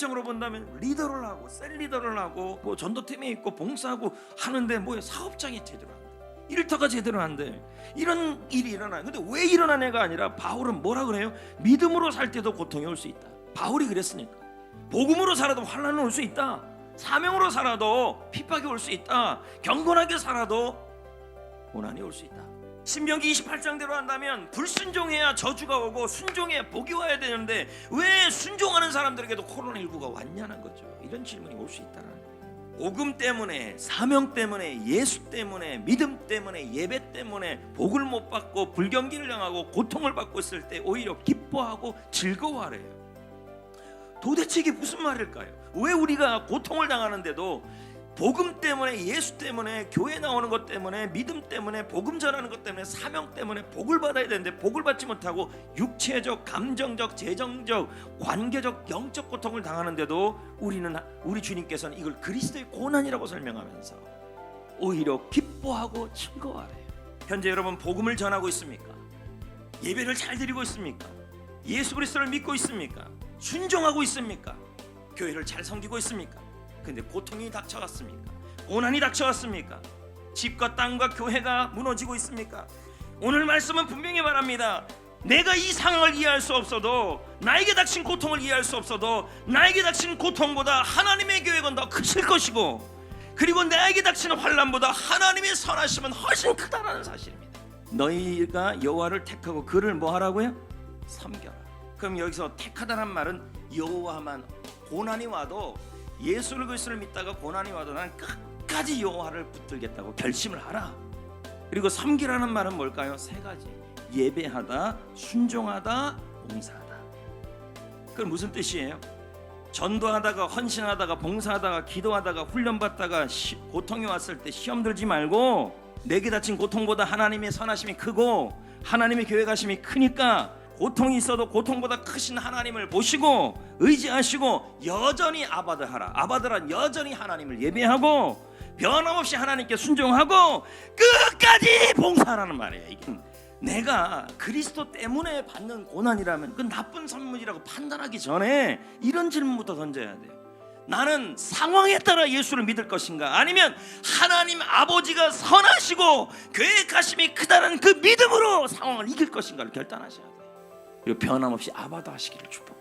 세상적으로 본다면 리더를 하고 셀 리더를 하고 뭐 전도팀에 있고 봉사하고 하는데 뭐 사업장이 제대로 안 돼. 일터가 제대로 안 돼. 이런 일이 일어나. 근데 왜 일어난 애가 아니라 바울은 뭐라 그래요? 믿음으로 살 때도 고통이 올 수 있다. 바울이 그랬으니까. 복음으로 살아도 환란은 올 수 있다. 사명으로 살아도 핍박이 올 수 있다. 경건하게 살아도 고난이 올 수 있다. 신명기 28장대로 한다면 불순종해야 저주가 오고 순종해야 복이 와야 되는데 왜 순종하는 사람들에게도 코로나19가 왔냐는 거죠. 이런 질문이 올 수 있다는 거예요. 복음 때문에 사명 때문에 예수 때문에 믿음 때문에 예배 때문에 복을 못 받고 불경기를 당하고 고통을 받고 있을 때 오히려 기뻐하고 즐거워하래요. 도대체 이게 무슨 말일까요? 왜 우리가 고통을 당하는데도 복음 때문에 예수 때문에 교회 나오는 것 때문에 믿음 때문에 복음 전하는 것 때문에 사명 때문에 복을 받아야 되는데 복을 받지 못하고 육체적, 감정적, 재정적, 관계적, 영적 고통을 당하는데도 우리는 우리 주님께서는 이걸 그리스도의 고난이라고 설명하면서 오히려 기뻐하고 즐거워하래요. 현재 여러분 복음을 전하고 있습니까? 예배를 잘 드리고 있습니까? 예수 그리스도를 믿고 있습니까? 순종하고 있습니까? 교회를 잘 섬기고 있습니까? 근데 고통이 닥쳐왔습니까? 고난이 닥쳐왔습니까? 집과 땅과 교회가 무너지고 있습니까? 오늘 말씀은 분명히 말합니다. 내가 이 상황을 이해할 수 없어도 나에게 닥친 고통을 이해할 수 없어도 나에게 닥친 고통보다 하나님의 계획은 더 크실 것이고 그리고 나에게 닥치는 환란보다 하나님의 선하심은 훨씬 크다라는 사실입니다. 너희가 여호와를 택하고 그를 뭐 하라고요? 섬겨라. 그럼 여기서 택하다는 말은 여호와만 고난이 와도 예수를 그리스도를 믿다가 고난이 와도 난 끝까지 여호와를 붙들겠다고 결심을 하라. 그리고 섬기라는 말은 뭘까요? 세 가지. 예배하다, 순종하다, 봉사하다. 그건 무슨 뜻이에요? 전도하다가 헌신하다가 봉사하다가 기도하다가 훈련받다가 시, 고통이 왔을 때 시험 들지 말고 내게 닥친 고통보다 하나님의 선하심이 크고 하나님의 계획하심이 크니까 고통이 있어도 고통보다 크신 하나님을 보시고 의지하시고 여전히 아바드하라. 아바드란 여전히 하나님을 예배하고 변함없이 하나님께 순종하고 끝까지 봉사하라는 말이에요. 이게 내가 그리스도 때문에 받는 고난이라면 그 나쁜 선물이라고 판단하기 전에 이런 질문부터 던져야 돼요. 나는 상황에 따라 예수를 믿을 것인가 아니면 하나님 아버지가 선하시고 계획하심이 크다는 그 믿음으로 상황을 이길 것인가를 결단하셔야 돼요. 변함없이 아바도 하시기를 축복.